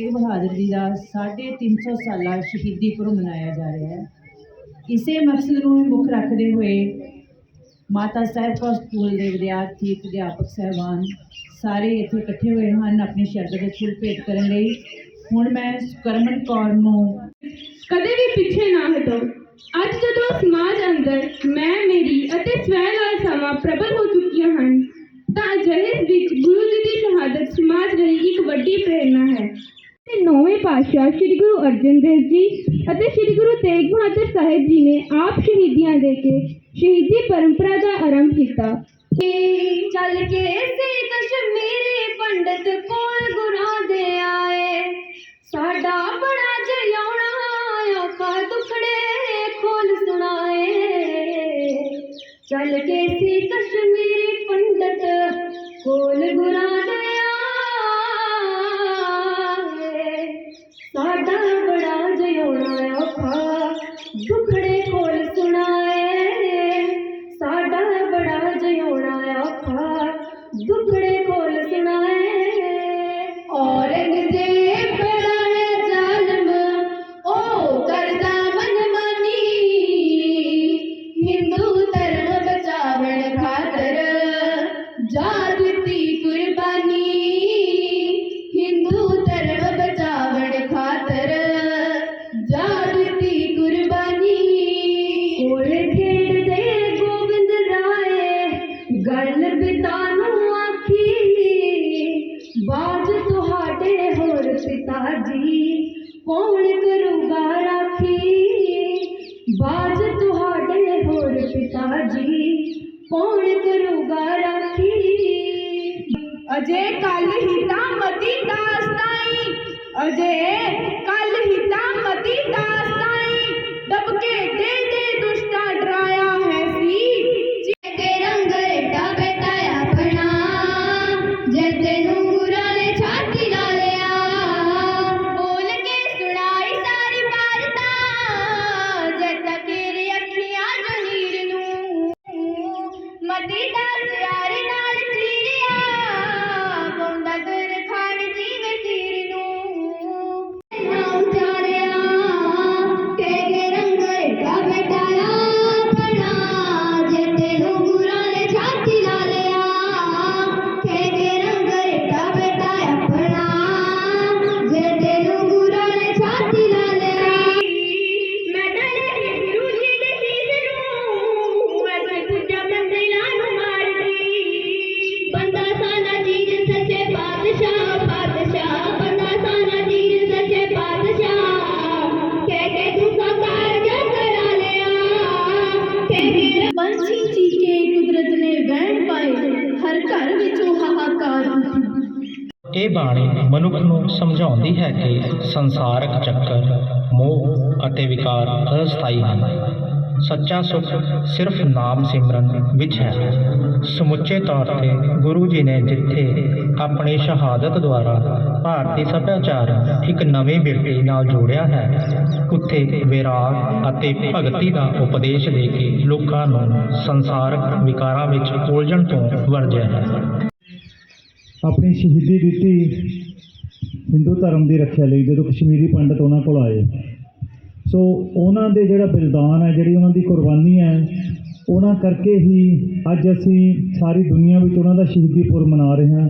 ਬਹਾਦਰ ਜੀ ਦਾ 350 ਸਾਲਾ ਸ਼ਹੀਦੀ ਪੁਰਬ ਮਨਾਇਆ ਜਾ ਰਿਹਾ ਹੈ। ਇਸੇ ਮਕਸਦ ਨੂੰ ਮੁੱਖ ਰੱਖਦੇ ਹੋਏ ਮਾਤਾ ਸਾਹਿਬ ਕੌਰ ਸਕੂਲ ਦੇ ਵਿਦਿਆਰਥੀ, ਅਧਿਆਪਕ ਸਹਿਬਾਨ ਸਾਰੇ ਇੱਥੇ ਇਕੱਠੇ ਹੋਏ ਹਨ ਆਪਣੀ ਸ਼ਰਧਾ ਦੇ ਫੁੱਲ ਭੇਟ ਕਰਨ ਲਈ। ਹੁਣ ਮੈਂ ਕਰਮਨ ਕੌਰ ਨੂੰ ਕਦੇ ਵੀ ਪਿੱਛੇ ਨਾ ਹਟੋ। ਅੱਜ ਜਦੋਂ ਸਮਾਜ ਅੰਦਰ ਮੈਂ, ਮੇਰੀ ਅਤੇ ਸਵੈ ਲਾਲਸਾਵਾਂ ਪ੍ਰਬਲ ਹੋ ਚੁੱਕੀਆਂ ਹਨ, ਤਾਂ ਅਜਿਹੇ ਵਿੱਚ ਗੁਰੂ ਜੀ ਦੀ ਸ਼ਹਾਦਤ ਸਮਾਜ ਲਈ ਇੱਕ ਵੱਡੀ ਪ੍ਰੇਰਣਾ ਹੈ। ਤੇ ਨੌਵੇਂ ਪਾਤਸ਼ਾਹ ਸ੍ਰੀ ਗੁਰੂ ਅਰਜਨ ਦੇਵ ਜੀ ਅਤੇ ਸ੍ਰੀ ਗੁਰੂ ਤੇਗ ਬਹਾਦਰ ਸਾਹਿਬ ਜੀ ਨੇ ਆਪ ਸ਼ਹੀਦੀਆਂ ਦੇ ਕੇ ਸ਼ਹੀਦੀ ਪਰੰਪਰਾ ਦਾ ਆਰੰਭ ਕੀਤਾ। ਚੱਲ ਕੇ ਸੀ ਕਸ਼ਮੀਰੀ ਪੰਡਤ ਕੋਲ ਗੁਰਾਂ ਦੇ ਆਏ। ਸਾਡਾ ਬੜਾ ਜਿਉਣਾ ਔਖਾ ਦੁਖੜੇ ਖੋਲ ਸੁਣਾਏ। ਚੱਲ ਕੇ ਸੀ ਕਸ਼ਮੀਰੀ ਪੰਡਤ ਕੋਲ ਗੁਰਾਂ Bye. ਕੌਣ ਕਰੂਗਾ ਰਾਖੀ? ਬਾਜ ਤੁਹਾਡੇ ਹੋਰ ਪਿਤਾ ਜੀ, ਕੌਣ ਕਰੂਗਾ ਰਾਖੀ? ਅਜੇ ਕੱਲ ਹੀ ਤਾਂ ਮਤੀ ਦਾਸਤਾਈ ਅਜੇ ਕੱਲ ਹੀ ਤਾਂ ਮਤੀ ਦਾਸ ਇਹ ਬਾਣੀ ਮਨੁੱਖ ਨੂੰ ਸਮਝਾਉਂਦੀ ਹੈ ਕਿ ਸੰਸਾਰਕ ਚੱਕਰ, ਮੋਹ ਅਤੇ ਵਿਕਾਰ ਅਸਥਾਈ ਹਨ। ਸੱਚਾ ਸੁਖ ਸਿਰਫ ਨਾਮ ਸਿਮਰਨ ਵਿੱਚ ਹੈ। ਸਮੁੱਚੇ ਤੌਰ ਤੇ ਗੁਰੂ ਜੀ ਨੇ ਜਿੱਥੇ ਆਪਣੀ ਸ਼ਹਾਦਤ ਦੁਆਰਾ ਭਾਰਤੀ ਸੱਭਿਆਚਾਰ ਇੱਕ ਨਵੀਂ ਬਿਰਤੀ ਨਾਲ ਜੋੜਿਆ ਹੈ, ਉੱਥੇ ਵਿਰਾਗ ਅਤੇ ਭਗਤੀ ਦਾ ਉਪਦੇਸ਼ ਦੇ ਕੇ ਲੋਕਾਂ ਨੂੰ ਸੰਸਾਰਕ ਵਿਕਾਰਾਂ ਵਿੱਚ ਉਲਝਣ ਤੋਂ ਵਰਜਿਆ ਹੈ। ਆਪਣੀ ਸ਼ਹੀਦੀ ਦਿੱਤੀ ਹਿੰਦੂ ਧਰਮ ਦੀ ਰੱਖਿਆ ਲਈ, ਜਦੋਂ ਕਸ਼ਮੀਰੀ ਪੰਡਤ ਉਹਨਾਂ ਕੋਲ ਆਏ। ਸੋ ਉਹਨਾਂ ਦੇ ਜਿਹੜਾ ਬਲਿਦਾਨ ਹੈ, ਜਿਹੜੀ ਉਹਨਾਂ ਦੀ ਕੁਰਬਾਨੀ ਹੈ, ਉਹਨਾਂ ਕਰਕੇ ਹੀ ਅੱਜ ਅਸੀਂ ਸਾਰੀ ਦੁਨੀਆ ਵਿੱਚ ਉਹਨਾਂ ਦਾ ਸ਼ਹੀਦੀ ਪੁਰਬ ਮਨਾ ਰਹੇ ਹਾਂ।